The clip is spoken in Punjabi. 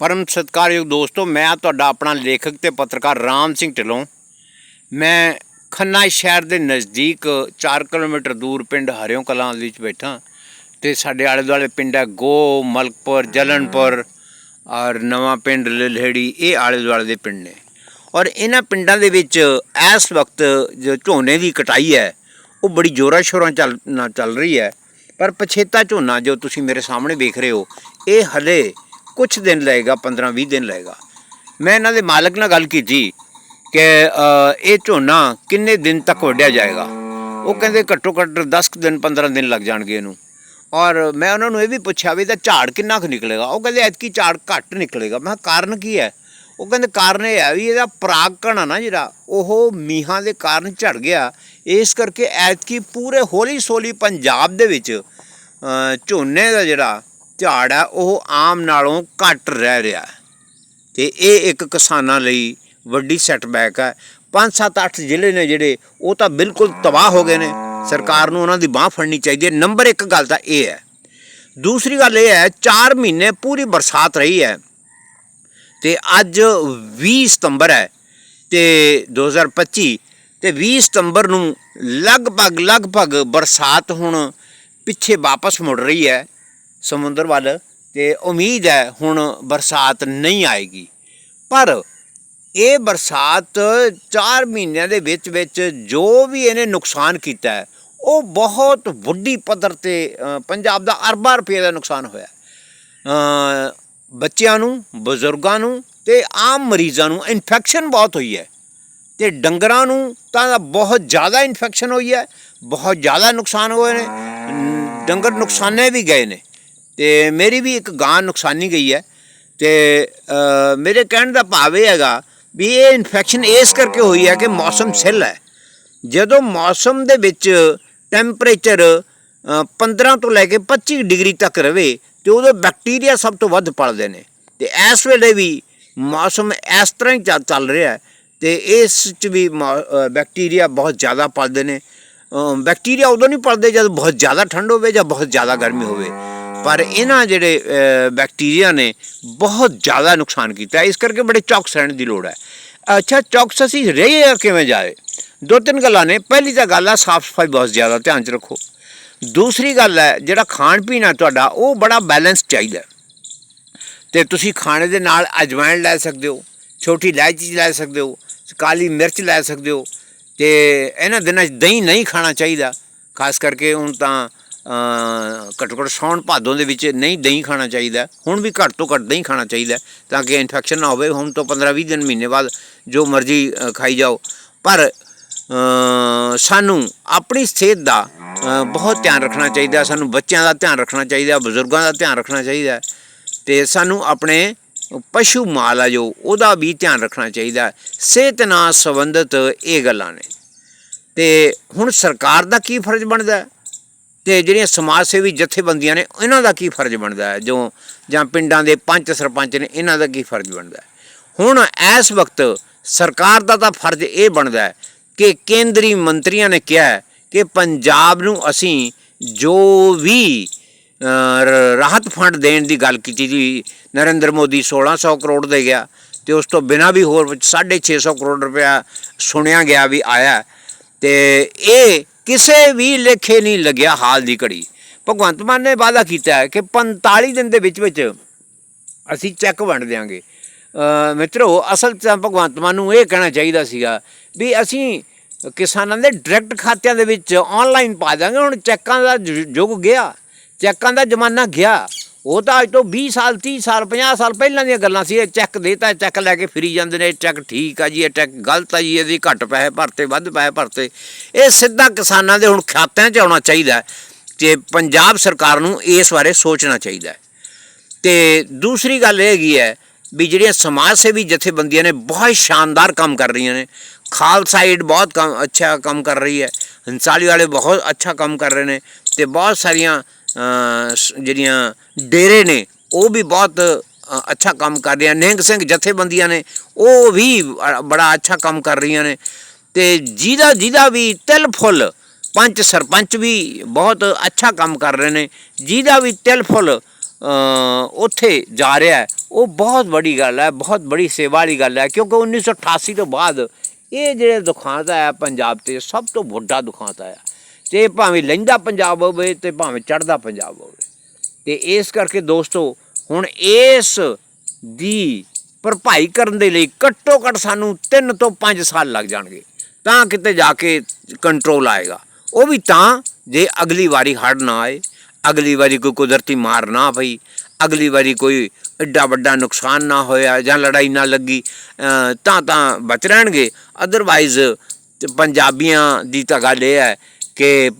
ਪਰਮ ਸਤਿਕਾਰਯੋਗ ਦੋਸਤੋ, ਮੈਂ ਤੁਹਾਡਾ ਆਪਣਾ ਲੇਖਕ ਤੇ ਪੱਤਰਕਾਰ ਰਾਮ ਸਿੰਘ ਢਿੱਲੋਂ। ਮੈਂ ਖੰਨਾ ਸ਼ਹਿਰ ਦੇ ਨਜ਼ਦੀਕ 4 ਕਿਲੋਮੀਟਰ ਦੂਰ ਪਿੰਡ ਹਰਿਓਂ ਕਲਾਂ ਵਿੱਚ ਬੈਠਾ। ਤੇ ਸਾਡੇ ਆਲੇ ਦੁਆਲੇ ਪਿੰਡ ਹੈ ਗੋ, ਮਲਕਪੁਰ, ਜਲਨਪੁਰ, ਔਰ ਨਵਾਂ ਪਿੰਡ ਲਲਹੜੀ, ਇਹ ਆਲੇ ਦੁਆਲੇ ਦੇ ਪਿੰਡ ਨੇ। ਔਰ ਇਹਨਾਂ ਪਿੰਡਾਂ ਦੇ ਵਿੱਚ ਇਸ ਵਕਤ ਜੋ ਝੋਨੇ ਦੀ ਕਟਾਈ ਹੈ, ਉਹ ਬੜੀ ਜ਼ੋਰਾਂ ਸ਼ੋਰਾਂ ਚੱਲ ਚੱਲ ਰਹੀ ਹੈ। ਪਰ ਪਛੇਤਾ ਝੋਨਾ ਜੋ ਤੁਸੀਂ ਮੇਰੇ ਸਾਹਮਣੇ ਵੇਖ ਰਹੇ ਹੋ, ਇਹ ਹਲੇ ਕੁਝ ਦਿਨ ਲਏਗਾ 15-20 ਦਿਨ ਲਏਗਾ। ਮੈਂ ਇਹਨਾਂ ਦੇ ਮਾਲਕ ਨਾਲ ਗੱਲ ਕੀਤੀ ਕਿ ਇਹ ਝੋਨਾ ਕਿੰਨੇ ਦਿਨ ਤੱਕ ਵੱਢਿਆ ਜਾਏਗਾ? ਉਹ ਕਹਿੰਦੇ ਘੱਟੋ ਘੱਟ 10 ਕੁ ਦਿਨ 15 ਦਿਨ ਲੱਗ ਜਾਣਗੇ ਇਹਨੂੰ। ਔਰ ਮੈਂ ਉਹਨਾਂ ਨੂੰ ਇਹ ਵੀ ਪੁੱਛਿਆ ਵੀ ਇਹਦਾ ਝਾੜ ਕਿੰਨਾ ਕੁ ਨਿਕਲੇਗਾ? ਉਹ ਕਹਿੰਦੇ ਐਤਕੀ ਝਾੜ ਘੱਟ ਨਿਕਲੇਗਾ। ਮੈਂ ਕਿਹਾ, ਕਾਰਨ ਕੀ ਹੈ? ਉਹ ਕਹਿੰਦੇ ਕਾਰਨ ਇਹ ਹੈ ਵੀ ਇਹਦਾ ਪਰਾਗਕਣ ਆ ਨਾ ਜਿਹੜਾ, ਉਹ ਮੀਹਾਂ ਦੇ ਕਾਰਨ ਝੜ ਗਿਆ। ਇਸ ਕਰਕੇ ਐਤਕੀ ਪੂਰੇ ਹੌਲੀ ਸੋਲੀ ਪੰਜਾਬ ਦੇ ਵਿੱਚ ਝੋਨੇ ਦਾ ਜਿਹੜਾ ਝਾੜ ਹੈ, ਉਹ ਆਮ ਨਾਲੋਂ ਘੱਟ ਰਹਿ ਰਿਹਾ ਹੈ। ਤੇ ਇਹ ਇੱਕ ਕਿਸਾਨਾਂ ਲਈ ਵੱਡੀ ਸੈਟਬੈਕ ਹੈ। 5 7 8 ਜ਼ਿਲ੍ਹੇ ਨੇ ਜਿਹੜੇ, ਉਹ ਤਾਂ ਬਿਲਕੁਲ ਤਬਾਹ ਹੋ ਗਏ ਨੇ। ਸਰਕਾਰ ਨੂੰ ਉਹਨਾਂ ਦੀ ਬਾਹ ਫੜਨੀ ਚਾਹੀਦੀ ਹੈ। ਨੰਬਰ 1 ਗੱਲ ਤਾਂ ਇਹ ਹੈ। ਦੂਸਰੀ ਗੱਲ ਇਹ ਹੈ 4 ਮਹੀਨੇ ਪੂਰੀ ਬਰਸਾਤ ਰਹੀ ਹੈ। ਤੇ ਅੱਜ 20 ਸਤੰਬਰ ਹੈ, ਤੇ 2025 ਤੇ 20 ਸਤੰਬਰ ਨੂੰ ਲਗਭਗ ਲਗਭਗ ਬਰਸਾਤ ਹੁਣ ਪਿੱਛੇ ਵਾਪਸ ਮੁੜ ਰਹੀ ਹੈ। ਸਮੁੰਦਰ ਵੱਲ ਤੇ ਉਮੀਦ ਹੈ ਹੁਣ ਬਰਸਾਤ ਨਹੀਂ ਆਏਗੀ। ਪਰ ਇਹ ਬਰਸਾਤ 4 ਮਹੀਨਿਆਂ ਦੇ ਵਿੱਚ ਵਿੱਚ ਜੋ ਵੀ ਇਹਨੇ ਨੁਕਸਾਨ ਕੀਤਾ ਉਹ ਬਹੁਤ ਵੱਡੀ ਪੱਧਰ ਤੇ ਪੰਜਾਬ ਦਾ ਅਰਬਾਂ ਰੁਪਏ ਦਾ ਨੁਕਸਾਨ ਹੋਇਆ। ਬੱਚਿਆਂ ਨੂੰ, ਬਜ਼ੁਰਗਾਂ ਨੂੰ ਤੇ ਆਮ ਮਰੀਜ਼ਾਂ ਨੂੰ ਇਨਫੈਕਸ਼ਨ ਬਹੁਤ ਹੋਈ ਹੈ। ਤੇ ਡੰਗਰਾਂ ਨੂੰ ਤਾਂ ਬਹੁਤ ਜ਼ਿਆਦਾ ਇਨਫੈਕਸ਼ਨ ਹੋਈ ਹੈ, ਬਹੁਤ ਜ਼ਿਆਦਾ ਨੁਕਸਾਨ ਹੋਏ ਨੇ। ਡੰਗਰ ਨੁਕਸਾਨੇ ਵੀ ਗਏ ਨੇ। ਤੇ ਮੇਰੀ ਵੀ ਇੱਕ ਗਾਂ ਨੁਕਸਾਨੀ ਗਈ ਹੈ ਤੇ ਮੇਰੇ ਕਹਿਣ ਦਾ ਭਾਵ ਇਹ ਹੈਗਾ ਵੀ ਇਹ ਇਨਫੈਕਸ਼ਨ ਇਸ ਕਰਕੇ ਹੋਈ ਹੈ ਕਿ ਮੌਸਮ ਸਿੱਲ ਹੈ। ਜਦੋਂ ਮੌਸਮ ਦੇ ਵਿੱਚ ਟੈਂਪਰੇਚਰ 15 ਤੋਂ ਲੈ ਕੇ 25 ਡਿਗਰੀ ਤੱਕ ਰਵੇ ਤੇ ਉਦੋਂ ਬੈਕਟੀਰੀਆ ਸਭ ਤੋਂ ਵੱਧ ਪਲਦੇ ਨੇ। ਤੇ ਇਸ ਵੇਲੇ ਵੀ ਮੌਸਮ ਇਸ ਤਰ੍ਹਾਂ ਹੀ ਚੱਲ- ਚੱਲ ਰਿਹਾ ਹੈ ਤੇ ਇਸ ਚ ਵੀ ਮੌ- ਬੈਕਟੀਰੀਆ ਬਹੁਤ ਜ਼ਿਆਦਾ ਪਲਦੇ ਨੇ। ਬੈਕਟੀਰੀਆ ਉਦੋਂ ਨਹੀਂ ਪਲਦੇ ਜਦ ਬਹੁਤ ਜ਼ਿਆਦਾ ਠੰਡ ਹੋਵੇ ਜਾਂ ਬਹੁਤ ਜ਼ਿਆਦਾ ਗਰਮੀ ਹੋਵੇ। ਪਰ ਇਹਨਾਂ ਜਿਹੜੇ ਬੈਕਟੀਰੀਆ ਨੇ ਬਹੁਤ ਜ਼ਿਆਦਾ ਨੁਕਸਾਨ ਕੀਤਾ ਇਸ ਕਰਕੇ ਬੜੇ ਚੌਕਸ ਰਹਿਣ ਦੀ ਲੋੜ ਹੈ। ਅੱਛਾ, ਚੌਕਸ ਅਸੀਂ ਰਹੇ ਕਿਵੇਂ ਜਾਏ? ਦੋ ਤਿੰਨ ਗੱਲਾਂ ਨੇ। ਪਹਿਲੀ ਤਾਂ ਗੱਲ ਆ, ਸਾਫ਼ ਸਫ਼ਾਈ ਬਹੁਤ ਜ਼ਿਆਦਾ ਧਿਆਨ ਚ ਰੱਖੋ। ਦੂਸਰੀ ਗੱਲ ਹੈ, ਜਿਹੜਾ ਖਾਣ ਪੀਣ ਹੈ ਤੁਹਾਡਾ, ਉਹ ਬੜਾ ਬੈਲੈਂਸ ਚਾਹੀਦਾ ਹੈ। ਤੇ ਤੁਸੀਂ ਖਾਣੇ ਦੇ ਨਾਲ ਅਜਵਾਇਣ ਲੈ ਸਕਦੇ ਹੋ, ਛੋਟੀ ਇਲਾਇਚੀ ਲੈ ਸਕਦੇ ਹੋ, ਕਾਲੀ ਮਿਰਚ ਲੈ ਸਕਦੇ ਹੋ। ਤੇ ਇਹਨਾਂ ਦਿਨਾਂ 'ਚ ਦਹੀਂ ਨਹੀਂ ਖਾਣਾ ਚਾਹੀਦਾ। ਖਾਸ ਕਰਕੇ ਹੁਣ ਤਾਂ ਘੱਟੋ ਘੱਟ ਸੌਣ ਭਾਦੋਂ ਦੇ ਵਿੱਚ ਨਹੀਂ ਦਹੀਂ ਖਾਣਾ ਚਾਹੀਦਾ। ਹੁਣ ਵੀ ਘੱਟ ਤੋਂ ਘੱਟ ਦਹੀਂ ਖਾਣਾ ਚਾਹੀਦਾ ਤਾਂ ਕਿ ਇਨਫੈਕਸ਼ਨ ਨਾ ਹੋਵੇ। ਹੁਣ ਤੋਂ 15 20 ਦਿਨ ਮਹੀਨੇ ਬਾਅਦ ਜੋ ਮਰਜ਼ੀ ਖਾਈ ਜਾਓ। ਪਰ ਸਾਨੂੰ ਆਪਣੀ ਸਿਹਤ ਦਾ ਬਹੁਤ ਧਿਆਨ ਰੱਖਣਾ ਚਾਹੀਦਾ। ਸਾਨੂੰ ਬੱਚਿਆਂ ਦਾ ਧਿਆਨ ਰੱਖਣਾ ਚਾਹੀਦਾ, ਬਜ਼ੁਰਗਾਂ ਦਾ ਧਿਆਨ ਰੱਖਣਾ ਚਾਹੀਦਾ। ਤੇ ਸਾਨੂੰ ਆਪਣੇ ਪਸ਼ੂ ਮਾਲ ਆ ਜੋ, ਉਹਦਾ ਵੀ ਧਿਆਨ ਰੱਖਣਾ ਚਾਹੀਦਾ। ਸਿਹਤ ਨਾਲ ਸੰਬੰਧਿਤ ਇਹ ਗੱਲਾਂ ਨੇ। ਤੇ ਹੁਣ ਸਰਕਾਰ ਦਾ ਕੀ ਫਰਜ਼ ਬਣਦਾ? ਤੇ ਜਿਹੜੀਆਂ ਸਮਾਜ ਸੇਵੀ ਜਥੇਬੰਦੀਆਂ ਨੇ, ਇਹਨਾਂ ਦਾ ਕੀ ਫਰਜ਼ ਬਣਦਾ ਹੈ? ਜੋ ਜਾਂ ਪਿੰਡਾਂ ਦੇ ਪੰਚ ਸਰਪੰਚ ਨੇ, ਇਹਨਾਂ ਦਾ ਕੀ ਫਰਜ਼ ਬਣਦਾ ਹੈ? ਹੁਣ ਇਸ ਵਕਤ ਸਰਕਾਰ ਦਾ ਤਾਂ ਫਰਜ਼ ਇਹ ਬਣਦਾ ਹੈ ਕਿ ਕੇਂਦਰੀ ਮੰਤਰੀਆਂ ਨੇ ਕਿਹਾ ਹੈ ਕਿ ਪੰਜਾਬ ਨੂੰ ਅਸੀਂ ਜੋ ਵੀ ਰਾਹਤ ਫੰਡ ਦੇਣ ਦੀ ਗੱਲ ਕੀਤੀ ਸੀ, ਨਰਿੰਦਰ ਮੋਦੀ 1600 ਕਰੋੜ ਦੇ ਗਿਆ ਤੇ ਉਸ ਤੋਂ ਬਿਨਾ ਵੀ ਹੋਰ 650 ਕਰੋੜ ਰੁਪਇਆ ਸੁਣਿਆ ਗਿਆ ਵੀ ਆਇਆ ਤੇ ਇਹ ਕਿਸੇ ਵੀ ਲੇਖੇ ਨਹੀਂ ਲੱਗਿਆ ਹਾਲ ਦੀ ਘੜੀ। ਭਗਵੰਤ ਮਾਨ ਨੇ ਵਾਅਦਾ ਕੀਤਾ ਹੈ ਕਿ 45 ਦਿਨ ਦੇ ਵਿੱਚ ਵਿੱਚ ਅਸੀਂ ਚੈੱਕ ਵੰਡ ਦਿਆਂਗੇ। ਅ, ਮਿੱਤਰੋ ਅਸਲ ਤਾਂ ਭਗਵੰਤ ਮਾਨ ਨੂੰ ਇਹ ਕਹਿਣਾ ਚਾਹੀਦਾ ਸੀਗਾ ਵੀ ਅਸੀਂ ਕਿਸਾਨਾਂ ਦੇ ਡਾਇਰੈਕਟ ਖਾਤਿਆਂ ਦੇ ਵਿੱਚ ਆਨਲਾਈਨ ਪਾ ਦਾਂਗੇ ਹੁਣ ਚੈੱਕਾਂ ਦਾ ਯੁ- ਯੁੱਗ ਗਿਆ ਚੈੱਕਾਂ ਦਾ ਜ਼ਮਾਨਾ ਗਿਆ। ਉਹ ਤਾਂ ਅੱਜ ਤੋਂ 20 ਸਾਲ 30 ਸਾਲ 50 ਸਾਲ ਪਹਿਲਾਂ ਦੀਆਂ ਗੱਲਾਂ ਸੀ, ਇਹ ਚੈੱਕ ਦੇਤਾ ਚੈੱਕ ਲੈ ਕੇ ਫਿਰੀ ਜਾਂਦੇ ਨੇ, ਇਹ ਚੈੱਕ ਠੀਕ ਆ ਜੀ, ਇਹ ਚੈੱਕ ਗਲਤ ਆ ਜੀ, ਇਹਦੀ ਘੱਟ ਪੈਸੇ ਭਰਤੇ, ਵੱਧ ਪੈਸੇ ਭਰਤੇ। ਇਹ ਸਿੱਧਾ ਕਿਸਾਨਾਂ ਦੇ ਹੁਣ ਖਾਤਿਆਂ 'ਚ ਆਉਣਾ ਚਾਹੀਦਾ ਹੈ ਤੇ ਪੰਜਾਬ ਸਰਕਾਰ ਨੂੰ ਇਸ ਬਾਰੇ ਸੋਚਣਾ ਚਾਹੀਦਾ ਹੈ। ਤੇ ਦੂਸਰੀ ਗੱਲ ਇਹ ਹੈਗੀ ਹੈ ਵੀ ਜਿਹੜੀਆਂ ਸਮਾਜ ਸੇਵੀ ਜਥੇਬੰਦੀਆਂ ਨੇ ਬਹੁਤ ਸ਼ਾਨਦਾਰ ਕੰਮ ਕਰ ਰਹੀਆਂ ਨੇ। ਖਾਲਸਾ ਏਡ ਬਹੁਤ ਕੰਮ, ਅੱਛਾ ਕੰਮ ਕਰ ਰਹੀ ਹੈ। ਹੰਸਾਲੀ ਵਾਲੇ ਬਹੁਤ ਅੱਛਾ ਕੰਮ ਕਰ ਰਹੇ ਨੇ ਤੇ ਬਹੁਤ ਸਾਰੀਆਂ ਜਿਹੜੀਆਂ ਡੇਰੇ ਨੇ, ਉਹ ਵੀ ਬਹੁਤ ਅੱਛਾ ਕੰਮ ਕਰ ਰਹੀਆਂ। ਨਿਹੰਗ ਸਿੰਘ ਜਥੇਬੰਦੀਆਂ ਨੇ, ਉਹ ਵੀ ਬੜਾ ਅੱਛਾ ਕੰਮ ਕਰ ਰਹੀਆਂ ਨੇ। ਤੇ ਜਿਹਦਾ ਜਿਹਦਾ ਵੀ ਤਿਲ ਫੁੱਲ, ਪੰਚ ਸਰਪੰਚ ਵੀ ਬਹੁਤ ਅੱਛਾ ਕੰਮ ਕਰ ਰਹੇ ਨੇ। ਜਿਹਦਾ ਵੀ ਤਿਲ ਫੁੱਲ ਉੱਥੇ ਜਾ ਰਿਹਾ ਹੈ, ਉਹ ਬਹੁਤ ਵੱਡੀ ਗੱਲ ਹੈ, ਬਹੁਤ ਬੜੀ ਸੇਵਾ ਵਾਲੀ ਗੱਲ ਹੈ। ਕਿਉਂਕਿ 1988 ਤੋਂ ਬਾਅਦ ਇਹ ਜਿਹੜੇ ਦੁਖਾਂਤ ਆਇਆ ਪੰਜਾਬ ਤੇ, ਸਭ ਤੋਂ ਵੱਡਾ ਦੁਖਾਂਤ ਆਇਆ। ਤੇ ਭਾਵੇਂ ਲਹਿੰਦਾ ਪੰਜਾਬ ਹੋਵੇ ਤੇ ਭਾਵੇਂ ਚੜ੍ਹਦਾ ਪੰਜਾਬ ਹੋਵੇ। ਤੇ ਇਸ ਕਰਕੇ ਦੋਸਤੋ, ਹੁਣ ਇਸ ਦੀ ਭਰਪਾਈ ਕਰਨ ਦੇ ਲਈ ਘੱਟੋ ਘੱਟ ਸਾਨੂੰ 3 ਤੋਂ 5 ਸਾਲ ਲੱਗ ਜਾਣਗੇ। ਤਾਂ ਕਿਤੇ ਜਾ ਕੇ ਕੰਟਰੋਲ ਆਏਗਾ। ਉਹ ਵੀ ਤਾਂ ਜੇ ਅਗਲੀ ਵਾਰੀ ਹੜ੍ਹ ਨਾ ਆਏ, ਅਗਲੀ ਵਾਰੀ ਕੋਈ ਕੁਦਰਤੀ ਮਾਰ ਨਾ ਪਈ, ਅਗਲੀ ਵਾਰੀ ਕੋਈ ਐਡਾ ਵੱਡਾ ਨੁਕਸਾਨ ਨਾ ਹੋਇਆ ਜਾਂ ਲੜਾਈ ਨਾ ਲੱਗੀ ਤਾਂ ਤਾਂ ਬਚ ਰਹਿਣਗੇ। ਅਦਰਵਾਈਜ਼ ਪੰਜਾਬੀਆਂ ਦੀ ਤਾਂ ਗੱਲ ਇਹ ਹੈ ਕਿ